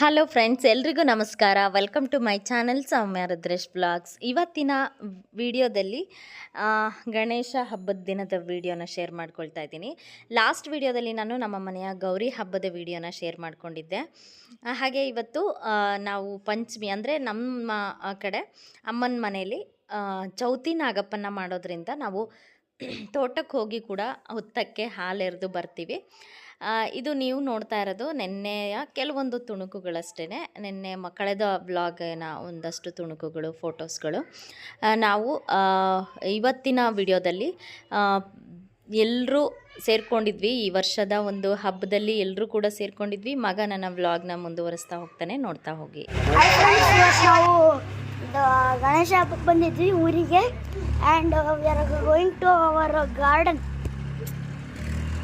Hello friends ಎಲ್ರಿಗೂ ನಮಸ್ಕಾರ. Welcome to my channel Soumya Rudresh blogs ಇವತ್ತಿನ ವಿಡಿಯೋದಲ್ಲಿ ಗಣೇಶ ಹಬ್ಬದ ದಿನದ ವಿಡಿಯೋನ ಶೇರ್ ಮಾಡ್ಕೊಳ್ತಾ ಇದ್ದೀನಿ. ಲಾಸ್ಟ್ ವಿಡಿಯೋದಲ್ಲಿ ನಾನು ನಮ್ಮ ಮನೆಯ ಗೌರಿ ಹಬ್ಬದ ವಿಡಿಯೋನ ಶೇರ್ ಮಾಡ್ಕೊಂಡಿದ್ದೆ. ಹಾಗೆ ಇವತ್ತು ನಾವು ಪಂಚಮಿ, ಅಂದರೆ ನಮ್ಮ ಕಡೆ ಅಮ್ಮನ ಮನೆಯಲ್ಲಿ ಚೌತಿ ನಾಗಪ್ಪನ ಮಾಡೋದ್ರಿಂದ ನಾವು, ತೋಟಕ್ಕೆ ಹೋಗಿ ಕೂಡ ಹುತ್ತಕ್ಕೆ ಹಾಲೆರೆದು ಬರ್ತೀವಿ. ಇದು ನೀವು ನೋಡ್ತಾ ಇರೋದು ನಿನ್ನೆಯ ಕೆಲವೊಂದು ತುಣುಕುಗಳಷ್ಟೇ ನಿನ್ನೆ ಮಕ್ಕಳದ ಕಳೆದ ಬ್ಲಾಗಿನ ಒಂದಷ್ಟು ತುಣುಕುಗಳು, ಫೋಟೋಸ್ಗಳು. ನಾವು ಇವತ್ತಿನ ವಿಡಿಯೋದಲ್ಲಿ ಎಲ್ಲರೂ ಸೇರ್ಕೊಂಡಿದ್ವಿ. ಈ ವರ್ಷದ ಒಂದು ಹಬ್ಬದಲ್ಲಿ ಎಲ್ಲರೂ ಕೂಡ ಸೇರ್ಕೊಂಡಿದ್ವಿ. ಮಗ ನನ್ನ ವ್ಲಾಗ್ನ ಮುಂದುವರಿಸ್ತಾ ಹೋಗ್ತಾನೆ, ನೋಡ್ತಾ ಹೋಗಿ. ನಾವು ಗಣೇಶ ಹಬ್ಬಕ್ಕೆ ಬಂದಿದ್ವಿ ಊರಿಗೆ. And going to our garden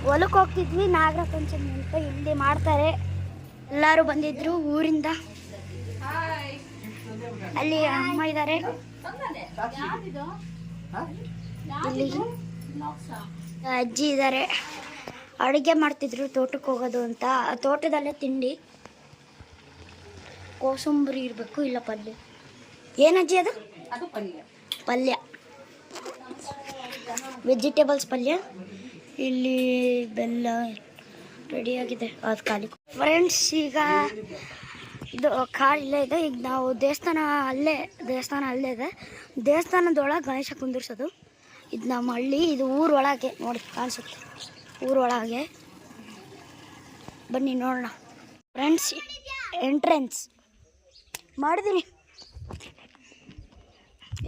ಹೊಲಕ್ಕೆ ಹೋಗ್ತಿದ್ವಿ. ನಾಗರ ಪಂಚಮಿ ಅಂತ ಇಲ್ಲಿ ಮಾಡ್ತಾರೆ. ಎಲ್ಲರೂ ಬಂದಿದ್ರು ಊರಿಂದ. ಅಲ್ಲಿ ಅಮ್ಮ ಇದ್ದಾರೆ ಇಲ್ಲಿ ಅಜ್ಜಿ ಇದ್ದಾರೆ ಅಡುಗೆ ಮಾಡ್ತಿದ್ರು ತೋಟಕ್ಕೆ ಹೋಗೋದು ಅಂತ. ತೋಟದಲ್ಲೇ ತಿಂಡಿ. ಕೋಸಂಬರಿ ಇರಬೇಕು ಇಲ್ಲ ಪಲ್ಯ. ಏನಜ್ಜಿ ಅದು? ಅದು ಪಲ್ಯ. ಪಲ್ಯ. ವೆಜಿಟೇಬಲ್ಸ್ ಪಲ್ಯ? ಇಲ್ಲಿ ಬೆಲ್ಲ ರೆಡಿಯಾಗಿದೆ ಅದು ಖಾಲಿ. ಫ್ರೆಂಡ್ಸ್ ಈಗ ಇದು ಕಾರ್ ಇಲ್ಲೇ ಇದೆ. ಈಗ ನಾವು ದೇವಸ್ಥಾನ ಅಲ್ಲೇ ದೇವಸ್ಥಾನ ಅಲ್ಲೇ ಇದೆ. ದೇವಸ್ಥಾನದೊಳಗೆ ಗಣೇಶ ಕುಂದಿರ್ಸೋದು. ಇದು ನಮ್ಮ ಹಳ್ಳಿ, ಇದು ಊರೊಳಗೆ ನೋಡಿ, ಕಾಣಿಸುತ್ತೆ. ಊರೊಳಗೆ ಬನ್ನಿ, ನೋಡೋಣ. ಫ್ರೆಂಡ್ಸ್ ಎಂಟ್ರೆನ್ಸ್ ಮಾಡಿದ್ದೀನಿ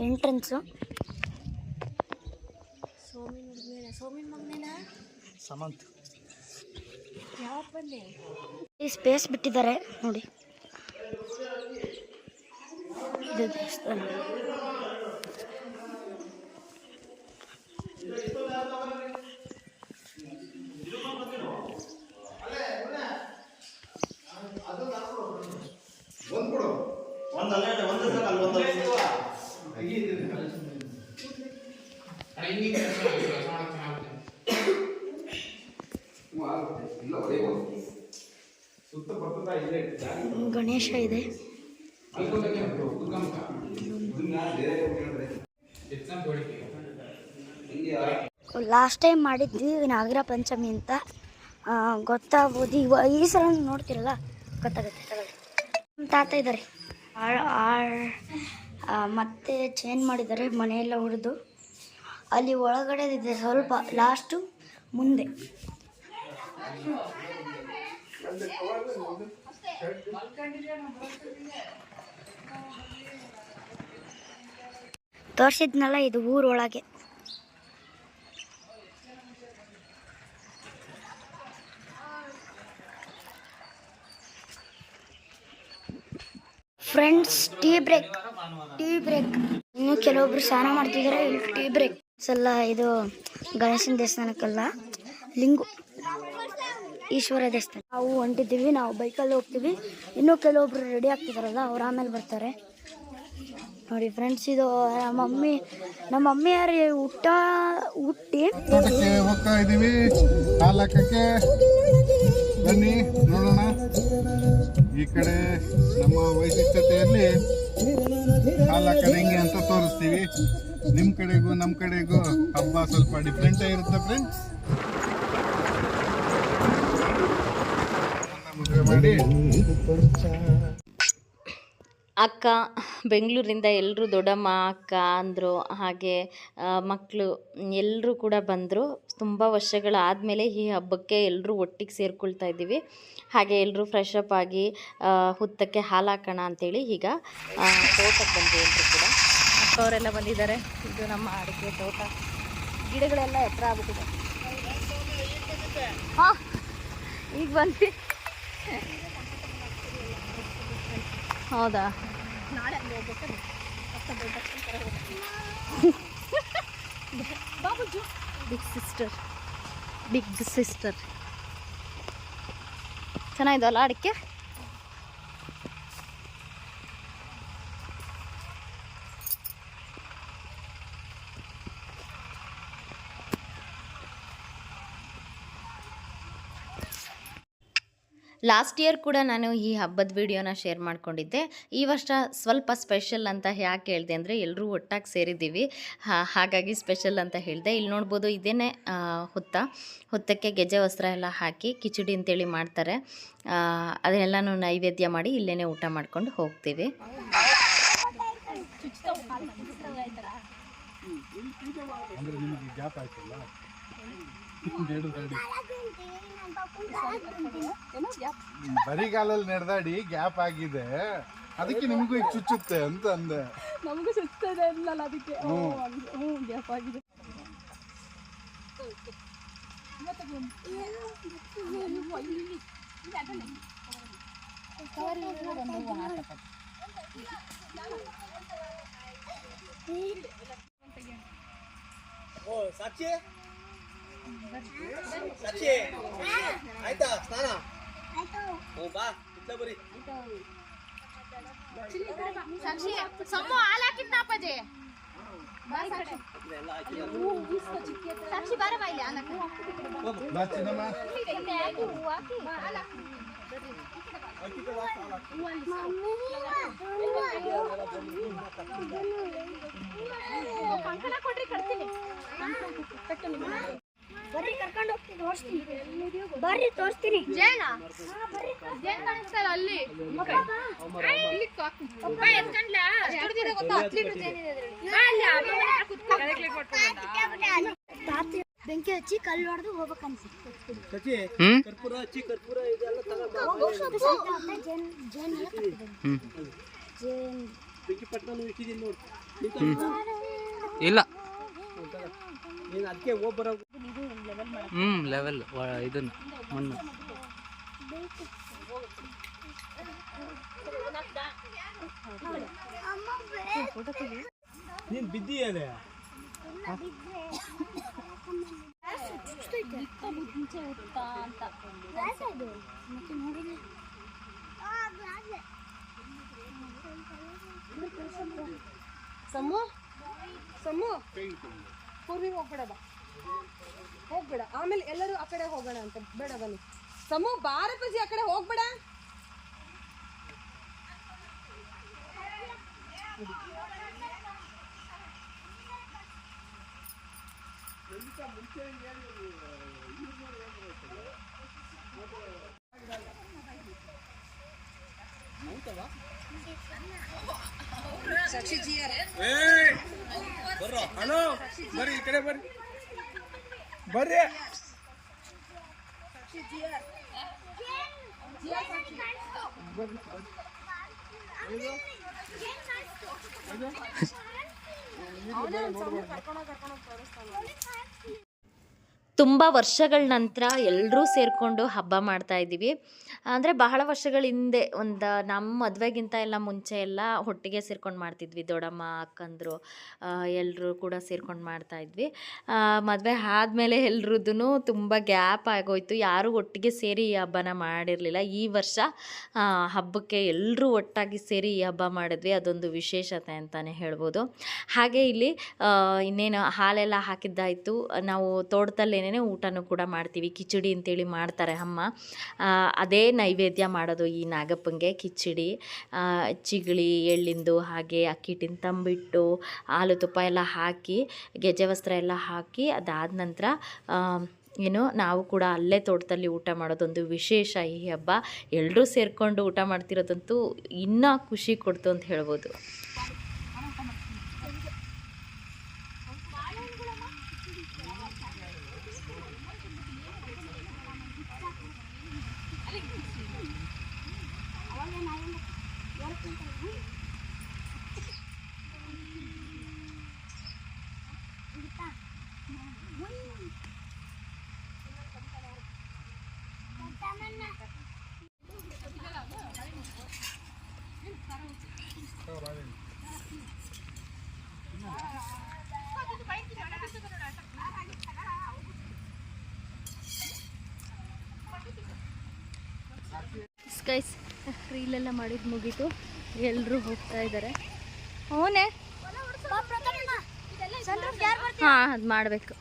ಎಂಟ್ರೆನ್ಸು ಸಮಂತ್. ಈ ಸ್ಪೇಸ್ ಬಿಟ್ಟಿದ್ದಾರೆ ನೋಡಿ. ಇದು ದೇವಸ್ಥಾನ. ಗಣೇಶ ಇದೆ. ಲಾಸ್ಟ್ ಟೈಮ್ ಮಾಡಿದ್ವಿ ನಾಗರ ಪಂಚಮಿ ಅಂತ. ಗೊತ್ತಾಗ್ಬೋದು. ಇವ ಈ ಸಲ ನೋಡ್ತಿರಲ್ಲ? ಗೊತ್ತಾಗುತ್ತೆ ನಮ್ಮ ತಾತ ಇದ್ದಾರೆ ಮತ್ತೆ ಚೇಂಜ್ ಮಾಡಿದ್ದಾರೆ, ಮನೆಯೆಲ್ಲ ಹುಡ್ದು ಅಲ್ಲಿ ಒಳಗಡೆ ಇದೆ ಸ್ವಲ್ಪ ಲಾಸ್ಟು ಮುಂದೆ. ತೋರಿಸಿದ್ನಲ್ಲ ಇದು ಊರೊಳಗೆ. Friends tea break tea break ಇನ್ನು ಕೆಲವೊಬ್ರು ಸ್ನಾನ ಮಾಡ್ತಿದಾರೆ ಟೀ ಬ್ರೇಕ್ ಎಲ್ಲ ಇದು ಗಣೇಶನ ದೇವಸ್ಥಾನಕ್ಕಲ್ಲ, ಲಿಂಗು. ಈಶ್ವರ ದೇವಸ್ಥಾನ. ನಾವು ಹೊಂಟಿದ್ದೀವಿ, ನಾವು ಬೈಕಲ್ಲಿ ಹೋಗ್ತೀವಿ. ಇನ್ನೂ ಕೆಲವೊಬ್ರು ರೆಡಿ ಆಗ್ತಿದಾರಲ್ಲ, ಅವ್ರು ಆಮೇಲೆ ಬರ್ತಾರೆ. ನೋಡಿ ಫ್ರೆಂಡ್ಸ್ ಇದು ನಮ್ಮ ಮಮ್ಮಿ, ನಮ್ಮ ಮಮ್ಮಿಯಾರು ಊಟ ಹುಟ್ಟಿ ಹೋಗ್ತಾ ಇದ್ದೀವಿ. ಬನ್ನಿ, ನೋಡೋಣ. ಈ ಕಡೆ ನಮ್ಮ ವೈಶಿಷ್ಟ್ಯತೆಯಲ್ಲಿ ಹಾಲು ಹೆಂಗೆ ಅಂತ ತೋರಿಸ್ತೀವಿ. ನಿಮ್ಮ ಕಡೆಗೂ ನಮ್ಮ ಕಡೆಗೂ ಹಬ್ಬ ಸ್ವಲ್ಪ ಡಿಫ್ರೆಂಟ್ ಆಗಿರುತ್ತೆ ಫ್ರೆಂಡ್ಸ್ ಮದುವೆ ಮಾಡಿ ಅಕ್ಕ, ಬೆಂಗಳೂರಿಂದ ಎಲ್ಲರೂ ದೊಡ್ಡಮ್ಮ, ಅಕ್ಕ ಅಂದರು, ಹಾಗೆ ಮಕ್ಕಳು ಎಲ್ಲರೂ ಕೂಡ ಬಂದರು. ತುಂಬ ವರ್ಷಗಳಾದಮೇಲೆ ಈ ಹಬ್ಬಕ್ಕೆ ಎಲ್ಲರೂ ಒಟ್ಟಿಗೆ ಸೇರ್ಕೊಳ್ತಾ ಇದ್ದೀವಿ. ಹಾಗೆ ಎಲ್ಲರೂ ಫ್ರೆಶ್ ಅಪ್ ಆಗಿ ಹುತ್ತಕ್ಕೆ ಹಾಲು ಹಾಕೋಣ ಅಂತೇಳಿ ಈಗ ತೋಟಕ್ಕೆ ಬಂದ್ವಿ ಎಲ್ಲರೂ ಕೂಡ. ಅಕ್ಕ ಅವರೆಲ್ಲ ಬಂದಿದ್ದಾರೆ. ಇದು ನಮ್ಮ ಅಡಿಕೆ ತೋಟ. ಗಿಡಗಳೆಲ್ಲ ಎತ್ತರ ಆಗ್ಬಿಟ್ಟಿದೆ. ಹಾಂ, ಈಗ ಬಂದ್ವಿ. ಹೌದಾ? ಬಿಗ್ ಸಿಸ್ಟರ್ ಬಿಗ್ ಸಿಸ್ಟರ್ ಚೆನ್ನಾಗಿದಲ್ಲ ಅಡಿಕೆ? ಲಾಸ್ಟ್ ಇಯರ್ ಕೂಡ ನಾನು ಈ ಹಬ್ಬದ ವಿಡಿಯೋನ ಶೇರ್ ಮಾಡ್ಕೊಂಡಿದ್ದೆ. ಈ ವರ್ಷ ಸ್ವಲ್ಪ ಸ್ಪೆಷಲ್ ಅಂತ ಯಾಕೆ ಹೇಳಿದೆ ಅಂದರೆ ಎಲ್ಲರೂ ಒಟ್ಟಾಗಿ ಸೇರಿದ್ದೀವಿ. ಹಾಗಾಗಿ ಸ್ಪೆಷಲ್ ಅಂತ ಹೇಳಿದೆ. ಇಲ್ಲಿ ನೋಡ್ಬೋದು ಇದೇನೇ ಹುತ್ತ. ಹುತ್ತಕ್ಕೆ ಗೆಜ್ಜೆ ವಸ್ತ್ರ ಎಲ್ಲ ಹಾಕಿ ಕಿಚಡಿ ಅಂತೇಳಿ ಮಾಡ್ತಾರೆ. ಅದನ್ನೆಲ್ಲನೂ ನೈವೇದ್ಯ ಮಾಡಿ ಇಲ್ಲೇ ಊಟ ಮಾಡ್ಕೊಂಡು ಹೋಗ್ತೀವಿ. ಅಂದ್ರೆ ನಿಮಗೆ ಆಯ್ತಲ್ಲ? ಬರಿಗಾಲಲ್ಲಿ ನಡೆದಾಡಿ ಗ್ಯಾಪ್ ಆಗಿದೆ. ಅದಕ್ಕೆ ನಿಮಗೂ ಈಗ ಚುಚ್ಚುತ್ತೆ ಅಂತ ಅಂದೆ. ನಮಗೂ ಸುತ್ತದೆ ಅಂದಲ್ಲ ಅದಕ್ಕೆ. ಹ್ಞೂ ಹ್ಞೂ ಗ್ಯಾಪ್ ಆಗಿದೆ. ಸಾಕ್ಷಿ? ಸಾಕ್ಷಿ ಆಯ್ತಾ ಸ್ನಾನ ಹ್ಞೂ ಬಾ ಇಟ್ಲ ಬರೀ ಎಲ್ಲ ಹಾಕಿ ಬಾ ಚಿನ್ನಮ್ಮ ಬರ್ರಿ ಕರ್ಕೊಂಡು ಹೋಗ್ತೀನಿ ತೋರಿಸ್ತೀನಿ. ಬರ್ರಿ ತೋರಿಸ್ತೀನಿ. ತಾತಿ ಬೆಂಕಿ ಹಚ್ಚಿ ಕಲ್ಲು ಹೊಡೆದು ಹೋಗ್ಬೇಕಂತ ಸಾಕ್ಷಿ ಕರ್ಪೂರ ಹಚ್ಚಿ ಕರ್ಪೂರ ಇದೆಲ್ಲ ತಗೊಂಡು ಜೇನ್ ಜೇನ್. ಜೇನ್. ಬೆಂಕಿ ಪಟ್ಟಣ ಇಟ್ಟಿದ್ದೀನಿ ನೋಡು. ಇಲ್ಲ. ನೀನು ಅದಕ್ಕೆ ಹೋಗಿ ಬರೋ ಹ್ಞೂ ಲೆವೆಲ್ ಇದನ್ನು ಮಣ್ಣು. ನೀನು ಬಿದ್ದಿಯದೆ ಸಮೂಹ ಸಮೂಹ ಪೂರ್ವಿ ಪೂರ್ವಿ ಹೋಗ್ಬೇಡ. ಆಮೇಲೆ ಎಲ್ಲರೂ ಆ ಕಡೆ ಹೋಗೋಣ ಅಂತ. ಬೇಡ, ಬನ್ನಿ. ಸಮ್ಮು ಬಾರ ಪಜಿ ಆ ಕಡೆ ಹೋಗ್ಬೇಡ. ಬರ್ರೋ? ಹಲೋ? ಬರ್ರಿ ಈ ಕಡೆ ಬರ್ರಿ. ಬರ್ರಿ ತುಂಬ ವರ್ಷಗಳ ನಂತರ ಎಲ್ಲರೂ ಸೇರಿಕೊಂಡು ಹಬ್ಬ ಮಾಡ್ತಾ ಇದ್ದೀವಿ. ಅಂದರೆ ಬಹಳ ವರ್ಷಗಳ ಹಿಂದೆ ಒಂದು ನಮ್ಮ ಮದುವೆಗಿಂತ ಎಲ್ಲ ಮುಂಚೆ ಎಲ್ಲ ಒಟ್ಟಿಗೆ ಸೇರ್ಕೊಂಡು ಮಾಡ್ತಿದ್ವಿ. ದೊಡ್ಡಮ್ಮ, ಅಕ್ಕಂದರು ಎಲ್ಲರೂ ಕೂಡ ಸೇರ್ಕೊಂಡು ಮಾಡ್ತಾ ಇದ್ವಿ. ಮದುವೆ ಆದಮೇಲೆ ಎಲ್ರದ್ದು ತುಂಬ ಗ್ಯಾಪ್ ಆಗೋಯ್ತು. ಯಾರೂ ಒಟ್ಟಿಗೆ ಸೇರಿ ಈ ಹಬ್ಬನ ಮಾಡಿರಲಿಲ್ಲ. ಈ ವರ್ಷ ಹಬ್ಬಕ್ಕೆ ಎಲ್ಲರೂ ಒಟ್ಟಾಗಿ ಸೇರಿ ಈ ಹಬ್ಬ ಮಾಡಿದ್ವಿ. ಅದೊಂದು ವಿಶೇಷತೆ ಅಂತಲೇ ಹೇಳ್ಬೋದು. ಹಾಗೆ ಇಲ್ಲಿ ಇನ್ನೇನು ಹಾಲೆಲ್ಲ ಹಾಕಿದ್ದಾಯಿತು. ನಾವು ತೋಟದಲ್ಲೇನೇ ಊಟನೂ ಕೂಡ ಮಾಡ್ತೀವಿ. ಕಿಚಡಿ ಅಂತೇಳಿ ಮಾಡ್ತಾರೆ ಅಮ್ಮ. ಅದೇ ನೈವೇದ್ಯ ಮಾಡೋದು ಈ ನಾಗಪ್ಪಂಗೆ ಕಿಚಡಿ. ಚಿಗಳಿ, ಎಳ್ಳಿಂದು ಹಾಗೆ ಅಕ್ಕಿ ಹಿಟ್ಟಿನ ತಂಬಿಟ್ಟು, ಹಾಲು ತುಪ್ಪ ಎಲ್ಲ ಹಾಕಿ ಗೆಜ್ಜೆ ವಸ್ತ್ರ ಎಲ್ಲ ಹಾಕಿ ಅದಾದ ನಂತರ ಏನು ನಾವು ಕೂಡ ಅಲ್ಲೇ ತೋಟದಲ್ಲಿ ಊಟ ಮಾಡೋದೊಂದು ವಿಶೇಷ ಈ ಹಬ್ಬ. ಎಲ್ಲರೂ ಸೇರಿಕೊಂಡು ಊಟ ಮಾಡ್ತಿರೋದಂತೂ ಇನ್ನೂ ಖುಷಿ ಕೊಡ್ತು ಅಂತ ಹೇಳ್ಬೋದು. ಗೈಸ್ ರೀಲೆಲ್ಲ ಮಾಡಿದ್ದು ಮುಗೀತು. ಎಲ್ಲರೂ ಹೋಗ್ತಾ ಇದ್ದಾರೆ ಹ್ಞೂನೇ ಹಾಂ ಅದು ಮಾಡಬೇಕು.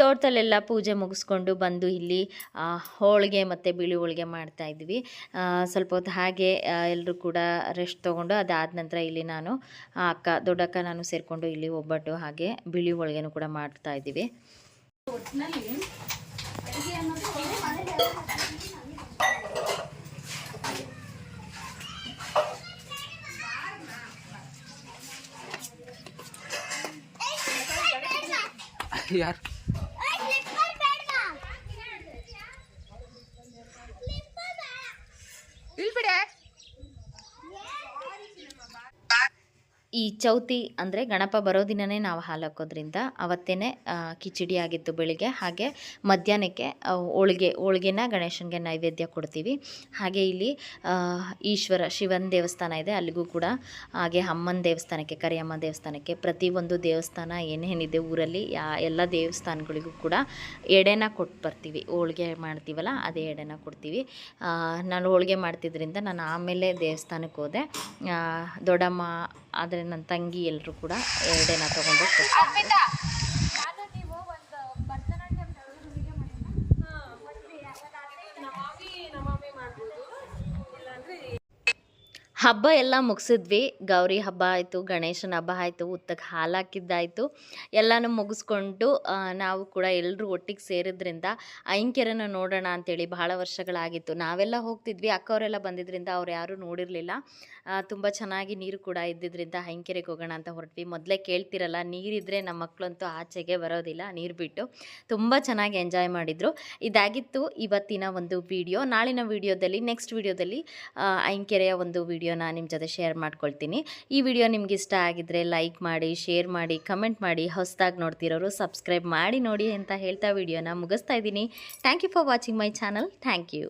ತೋಟದಲ್ಲೆಲ್ಲ ಪೂಜೆ ಮುಗಿಸ್ಕೊಂಡು ಬಂದು ಇಲ್ಲಿ ಹೋಳಿಗೆ ಮತ್ತು ಬಿಳಿ ಹೋಳಿಗೆ ಮಾಡ್ತಾ ಇದ್ವಿ. ಸ್ವಲ್ಪ ಹೊತ್ತು ಹಾಗೆ ಎಲ್ಲರೂ ಕೂಡ ರೆಸ್ಟ್ ತೊಗೊಂಡು ಅದಾದ ನಂತರ ಇಲ್ಲಿ ನಾನು ಅಕ್ಕ ದೊಡ್ಡಕ್ಕ ನಾನು ಸೇರಿಕೊಂಡು ಇಲ್ಲಿ ಒಬ್ಬಟ್ಟು ಹಾಗೆ ಬಿಳಿ ಹೋಳಿಗೆನೂ ಕೂಡ ಮಾಡ್ತಾ ಇದ್ದೀವಿ ಯಾರು ಈ ಚೌತಿ ಅಂದರೆ ಗಣಪ ಬರೋ ದಿನವೇ ನಾವು ಹಾಲು ಹಾಕೋದ್ರಿಂದ ಅವತ್ತೇ ಕಿಚಡಿ ಆಗಿತ್ತು ಬೆಳಿಗ್ಗೆ, ಹಾಗೆ ಮಧ್ಯಾಹ್ನಕ್ಕೆ ಹೋಳಿಗೆ ಹೋಳ್ಗೆ, ಹೋಳ್ಗೆನ ಗಣೇಶನಿಗೆ ನೈವೇದ್ಯ ಕೊಡ್ತೀವಿ. ಹಾಗೆ ಇಲ್ಲಿ ಈಶ್ವರ ಶಿವನ ದೇವಸ್ಥಾನ ಇದೆ, ಅಲ್ಲಿಗೂ ಕೂಡ, ಹಾಗೆ ಅಮ್ಮನ ದೇವಸ್ಥಾನಕ್ಕೆ, ಕರಿಯಮ್ಮ ದೇವಸ್ಥಾನಕ್ಕೆ ಪ್ರತಿಯೊಂದು ದೇವಸ್ಥಾನ ಏನೇನಿದೆ ಊರಲ್ಲಿ, ಯಾ, ಎಲ್ಲ ದೇವಸ್ಥಾನಗಳಿಗೂ ಕೂಡ ಎಡೆನ ಕೊಟ್ಟು ಬರ್ತೀವಿ. ಹೋಳ್ಗೆ ಮಾಡ್ತೀವಲ್ಲ, ಅದೇ ಎಡೆನ ಕೊಡ್ತೀವಿ. ನಾನು ಹೋಳ್ಗೆ ಮಾಡ್ತಿದ್ರಿಂದ ನಾನು ಆಮೇಲೆ ದೇವಸ್ಥಾನಕ್ಕೆ ಹೋದೆ. ದೊಡ್ಡಮ್ಮ ಆದರೆ ನನ್ನ ತಂಗಿ ಎಲ್ಲರೂ ಕೂಡ ಎರಡೇನ ತೊಗೊಂಡು ಹಬ್ಬ ಎಲ್ಲ ಮುಗಿಸಿದ್ವಿ. ಗೌರಿ ಹಬ್ಬ ಆಯಿತು, ಗಣೇಶನ ಹಬ್ಬ ಆಯಿತು ಉತ್ತಕ್ಕೆ ಹಾಲು ಹಾಕಿದ್ದಾಯಿತು. ಎಲ್ಲನೂ ಮುಗಿಸ್ಕೊಂಡು ನಾವು ಕೂಡ ಎಲ್ಲರೂ ಒಟ್ಟಿಗೆ ಸೇರಿದ್ರಿಂದ ಐಂಕೆರೆನ ನೋಡೋಣ ಅಂತೇಳಿ ಬಹಳ ವರ್ಷಗಳಾಗಿತ್ತು. ನಾವೆಲ್ಲ ಹೋಗ್ತಿದ್ವಿ. ಅಕ್ಕವರೆಲ್ಲ ಬಂದಿದ್ದರಿಂದ ಅವ್ರು ಯಾರೂ ನೋಡಿರಲಿಲ್ಲ. ತುಂಬ ಚೆನ್ನಾಗಿ ನೀರು ಕೂಡ ಇದ್ದಿದ್ದರಿಂದ ಐಂಕೆರೆಗೆ ಹೋಗೋಣ ಅಂತ ಹೊರಟ್ವಿ. ಮೊದಲೇ ಕೇಳ್ತಿರಲ್ಲ ನೀರಿದ್ದರೆ ನಮ್ಮ ಮಕ್ಕಳಂತೂ ಆಚೆಗೆ ಬರೋದಿಲ್ಲ, ನೀರು ಬಿಟ್ಟು. ತುಂಬ ಚೆನ್ನಾಗಿ ಎಂಜಾಯ್ ಮಾಡಿದರು. ಇದಾಗಿತ್ತು ಇವತ್ತಿನ ಒಂದು ವಿಡಿಯೋ. ನಾಳಿನ ವಿಡಿಯೋದಲ್ಲಿ, ನೆಕ್ಸ್ಟ್ ವಿಡಿಯೋದಲ್ಲಿ ಐಂಕೆರೆಯ ಒಂದು ವಿಡಿಯೋನ ನಿಮ್ಮ ಜೊತೆ ಶೇರ್ ಮಾಡ್ಕೊಳ್ತೀನಿ. ಈ ವಿಡಿಯೋ ನಿಮ್ಗೆ ಇಷ್ಟ ಆಗಿದ್ರೆ ಲೈಕ್ ಮಾಡಿ ಶೇರ್ ಮಾಡಿ ಕಮೆಂಟ್ ಮಾಡಿ, ಹೊಸದಾಗಿ ನೋಡ್ತಿರೋರು ಸಬ್ಸ್ಕ್ರೈಬ್ ಮಾಡಿ ನೋಡಿ ಅಂತ ಹೇಳ್ತಾ ವಿಡಿಯೋನ ಮುಗಿಸ್ತಾ ಇದ್ದೀನಿ. Thank you for watching my channel thank you